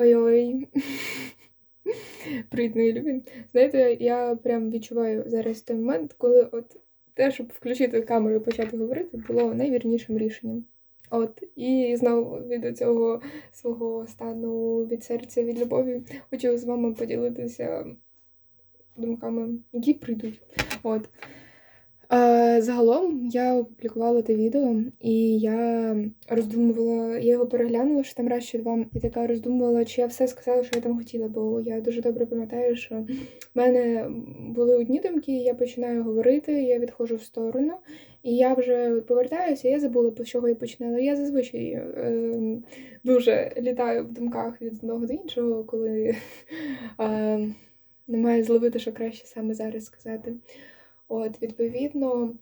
Ой-ой. Привіт, мої любі. Знаєте, я прям відчуваю зараз той момент, коли от те, щоб включити камеру і почати говорити, було найвірнішим рішенням. От, і знову від цього свого стану від серця, від любові, хочу з вами поділитися думками, які прийдуть. От. Е, Загалом я опублікувала те відео, і я роздумувала, я його переглянула що там раз чи два, і така роздумувала, чи я все сказала, що я там хотіла, бо я дуже добре пам'ятаю, що в мене були одні думки, я починаю говорити, я відходжу в сторону, і я вже повертаюся, я забула, по чого я починала. Я зазвичай е, дуже літаю в думках від одного до іншого, коли е, немає зловити, що краще саме зараз сказати. От, відповідно,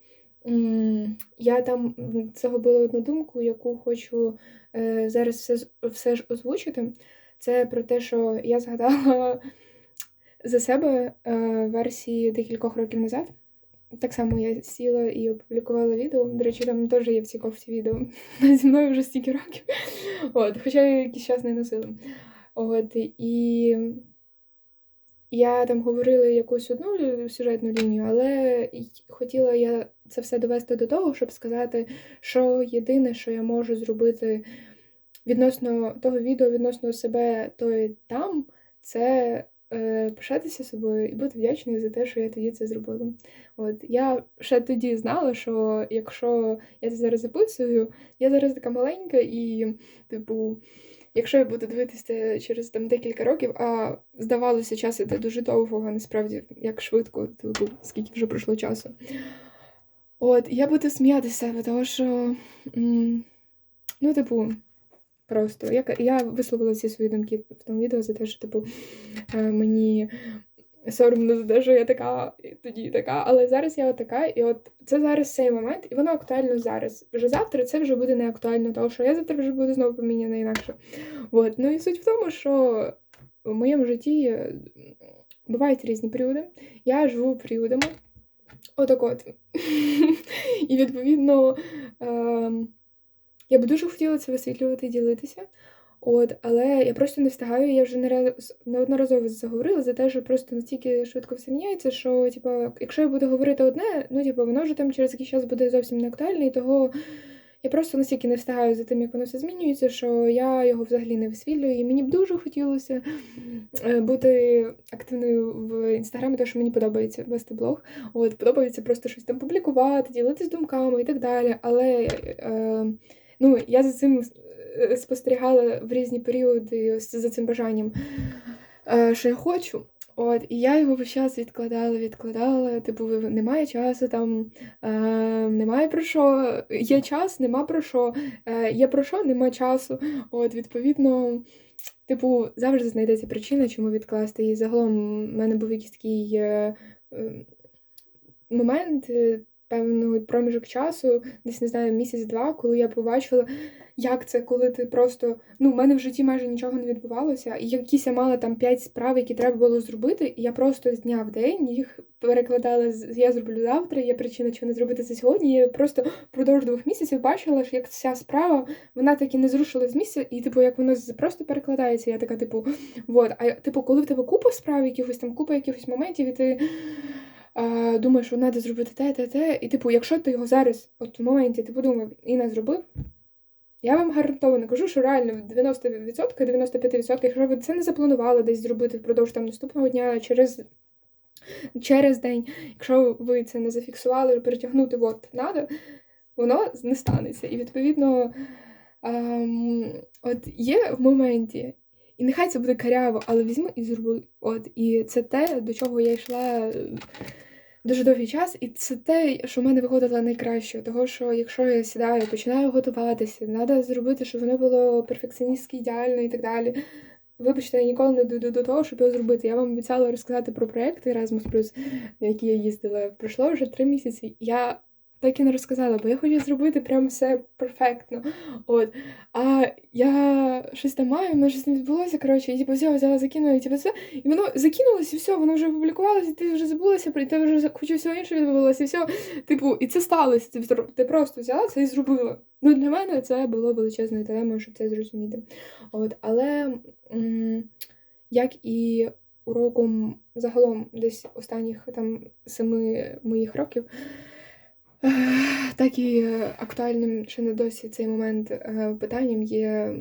я там загубила одну думку, яку хочу е, зараз все все ж озвучити. Це про те, що я згадала за себе е, версії декількох років назад. Так само я сіла і опублікувала відео. До речі, там теж є в цій кофті відео. Зі мною вже стільки років. От, Хоча я якийсь час не носила. От, І я там говорила якусь одну сюжетну лінію, але хотіла я це все довести до того, щоб сказати, що єдине, що я можу зробити відносно того відео, відносно себе то і там, це е, пишатися собою і бути вдячною за те, що я тоді це зробила. От я ще тоді знала, що якщо я це зараз записую, я зараз така маленька і, типу. Якщо я буду дивитися через там декілька років, а здавалося, час іде дуже довго, а насправді як швидко, типу, скільки вже пройшло часу. От, я буду сміятися тому що, ну, типу, просто я я висловила всі свої думки в тому відео за те, що, типу, е, мені соромно за те, що я така, і тоді така, але зараз я така, і от це зараз цей момент, і воно актуально зараз. Вже завтра це вже буде не актуально, тому що я завтра вже буду знову поміняна інакше. От. Ну і суть в тому, що в моєму житті бувають різні періоди. Я живу періодами. Отак от. І відповідно ем, я би дуже хотіла це висвітлювати і ділитися. От, але я просто не встигаю. Я вже не раз неодноразово заговорила за те, що просто настільки швидко все міняється, що типу, якщо я буду говорити одне, ну типу, воно вже там через якийсь час буде зовсім не актуальне, і того я просто настільки не встигаю за тим, як воно все змінюється, що я його взагалі не висвітлюю. І мені б дуже хотілося е, бути активною в інстаграмі, тому що мені подобається вести блог. От подобається просто щось там публікувати, ділитися думками і так далі. Але е, ну, я за цим спостерігала в різні періоди за цим бажанням, е, що я хочу. От, І я його весь час відкладала, відкладала. Типу, немає часу, там е, немає про що. Є час, нема про що. Е, Є про що, нема часу. От, Відповідно, типу, завжди знайдеться причина, чому відкласти. І загалом в мене був якийсь такий е, е, момент, е, певний проміжок часу, десь не знаю, місяць-два, коли я побачила як це, коли ти просто ну, в мене в житті майже нічого не відбувалося, і якісь я мала там п'ять справ, які треба було зробити, і я просто з дня в день їх перекладала з я зроблю завтра, є причина, чого не зробити це сьогодні. Я просто впродовж двох місяців бачила, що як ця справа вона таки не зрушила з місця, і типу, як воно просто перекладається. Я така, типу, вот. А типу, коли в тебе купа справ, якихось там купа якихось моментів, і ти. Думаєш, що треба зробити те, те, те. І, типу, якщо ти його зараз, от в моменті, ти подумав і не зробив, я вам гарантовано кажу, що реально 90%, 95%, якщо ви це не запланували десь зробити впродовж там наступного дня через через день, якщо ви це не зафіксували, перетягнути от надо, воно не станеться. І відповідно ем, от є в моменті, і нехай це буде каряво, але візьми і зроби. От, І це те, до чого я йшла дуже довгий час, і це те, що в мене виходило найкраще. Того, що якщо я сідаю, починаю готуватися, треба зробити, щоб воно було перфекціоністськи ідеально і так далі. Вибачте, я ніколи не дойду до того, щоб його зробити. Я вам обіцяла розказати про проєкт Erasmus+, на який я їздила. Пройшло вже три місяці. Я так і не розказала, бо я хочу зробити прям все перфектно. От. А я щось там маю, мене щось не відбулося. Коротше, і типу, взяла, взяла, закинула, і типу, все. І воно закинулося, і все, воно вже опублікувалося, і ти вже забулася, і ти вже куча всього іншого відбувалося, і все. Типу, і це сталося. Ти, ти просто взяла це і зробила. Ну, для мене це було величезною дилемою, щоб це зрозуміти. От, але м- як і уроком загалом десь останніх там семи моїх років, так і актуальним ще не досі цей момент е, питанням є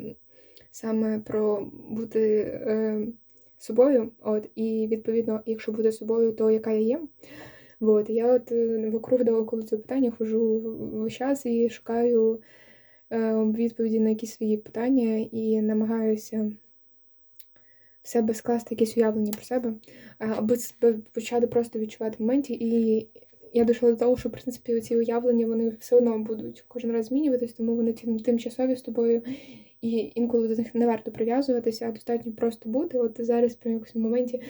саме про бути е, собою. От, І відповідно, якщо бути собою, то яка я є. От, я от вокруг довкола цього питання хожу весь час і шукаю відповіді на якісь свої питання і намагаюся в себе скласти якесь уявлення про себе, аби себе почати просто відчувати в моменті. І я дійшла до того, що в принципі ці уявлення вони все одно будуть кожен раз змінюватись, тому вони тимчасові з тобою. І інколи до них не варто прив'язуватися, а достатньо просто бути. От зараз при якомусь моменті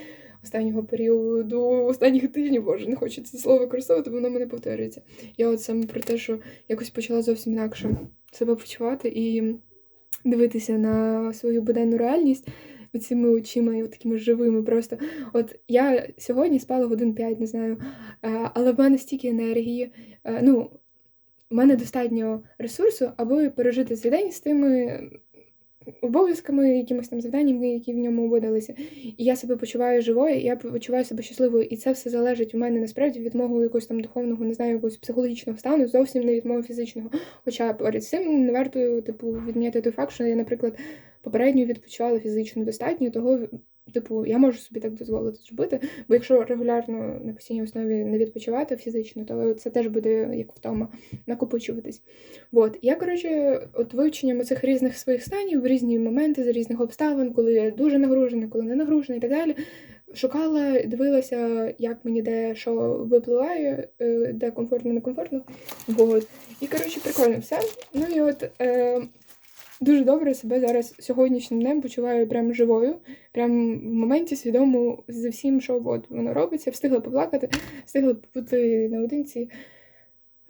останнього періоду, останніх тижнів, боже, не хочу це слово використовувати, воно мене повторюється. Я от саме про те, що якось почала зовсім інакше себе почувати і дивитися на свою буденну реальність оціми очима і от такими живими. Просто от я сьогодні спала годин 5, не знаю, але в мене стільки енергії. Ну, в мене достатньо ресурсу, аби пережити цей день з тими обов'язками, якимось там завданнями, які в ньому видалися. І я себе почуваю живою, я почуваю себе щасливою. І це все залежить у мене насправді від мого якогось там духовного, не знаю, якогось психологічного стану, зовсім не від мого фізичного. Хоча поряд з цим не варто типу відміняти той факт, що я, наприклад, попередньо відпочивала фізично достатньо, того Типу, я можу собі так дозволити зробити, бо якщо регулярно на постійній основі не відпочивати фізично, то це теж буде як втома накопичуватись. От. Я, коротше, от вивченням цих різних своїх станів в різні моменти, за різних обставин, коли я дуже нагружена, коли не нагружена і так далі. Шукала, дивилася, як мені де що випливає, е, де комфортно, некомфортно. От. І, коротше, прикольно все. Ну і от. Е, Дуже добре себе зараз сьогоднішнім днем почуваю прям живою, прям в моменті свідомо за всім, що от воно робиться. Встигла поплакати, встигла побути наодинці.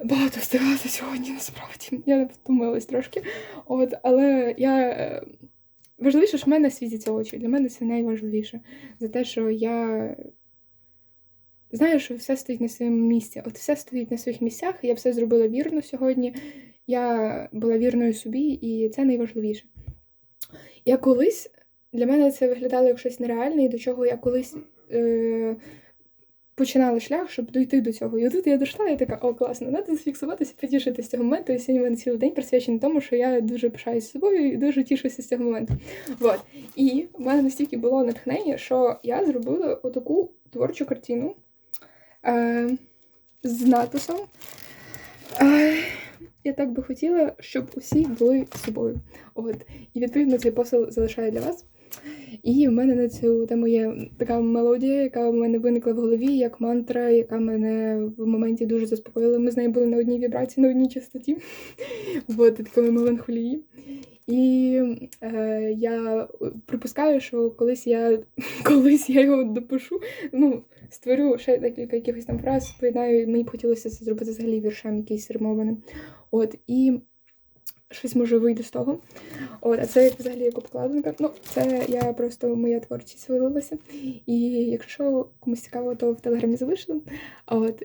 Багато встигла сьогодні, насправді. Я не втомилась трошки. От, Але я важливіше, що в мене світяться очі. Для мене це найважливіше. За те, що я знаю, що все стоїть на своєму місці. От все стоїть на своїх місцях, я все зробила вірно сьогодні. Я була вірною собі, і це найважливіше. Я колись для мене це виглядало як щось нереальне, і до чого я колись е, починала шлях, щоб дойти до цього. І тут я дійшла, і така, о, класно, треба зафіксуватися, потішити з цього моменту. І сьогодні в мене цілий день присвячений тому, що я дуже пишаюся собою і дуже тішуся з цього моменту. Вот. І в мене настільки було натхнення, що я зробила отаку творчу картину е, з надписом. Е, я так би хотіла, щоб усі були собою. От. І відповідно цей посил залишаю для вас. І в мене на цю тему є така мелодія, яка в мене виникла в голові, як мантра, яка мене в моменті дуже заспокоїла. Ми з нею були на одній вібрації, на одній частоті, от такої меланхолії. І е, я припускаю, що колись я колись я його допишу, ну, створю ще декілька якихось там фраз, поєднаю, мені б хотілося це зробити взагалі віршам якийсь ремованим. От, і щось може вийде з того. От, А це взагалі як обкладинка. Ну, це я просто моя творчість вилилася. І якщо комусь цікаво, то в телеграмі залишили. От,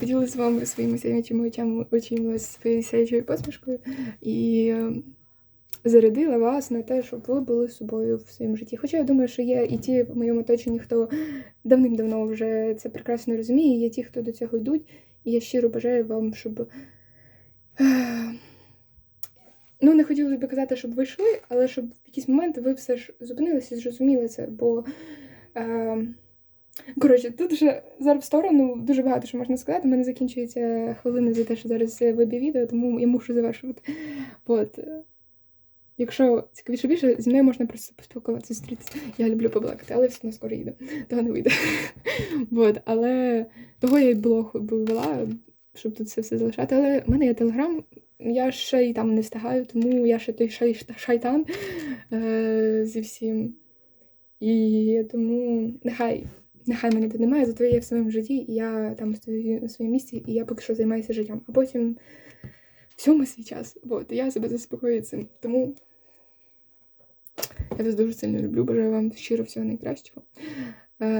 поділилася з вами своїми сяючими очами, очима своєю сяючою посмішкою. І зарядила вас на те, щоб ви були собою в своєму житті. Хоча я думаю, що є і ті в моєму оточенні, хто давним-давно вже це прекрасно розуміє, є ті, хто до цього йдуть. І я щиро бажаю вам, щоб. Ну, не хотілося б казати, щоб ви йшли, але щоб в якийсь момент ви все ж зупинилися і зрозуміли це. Бо, е, коротше, тут вже зараз в сторону дуже багато що можна сказати. У мене закінчується хвилина за те, що зараз виб'є відео, тому я мушу завершувати. От. Якщо цікавіше більше, зі мною можна просто поспілкуватися, зустрітися. Я люблю поблакати, але все на скоро їду. Того не вийде. вот. Але того я й блог вела, щоб тут все залишати. Але в мене є телеграм, я ще й там не встигаю, тому я ще той шай, шайтан е, зі всім. І тому нехай. Нехай мене тут немає, зато я в своєму житті, і я там стою на своєму місці, і я поки що займаюся життям. А потім всьому свій час. От, я себе заспокоюю цим. Тому я вас дуже сильно люблю. Бажаю вам щиро всього найкращого. Е,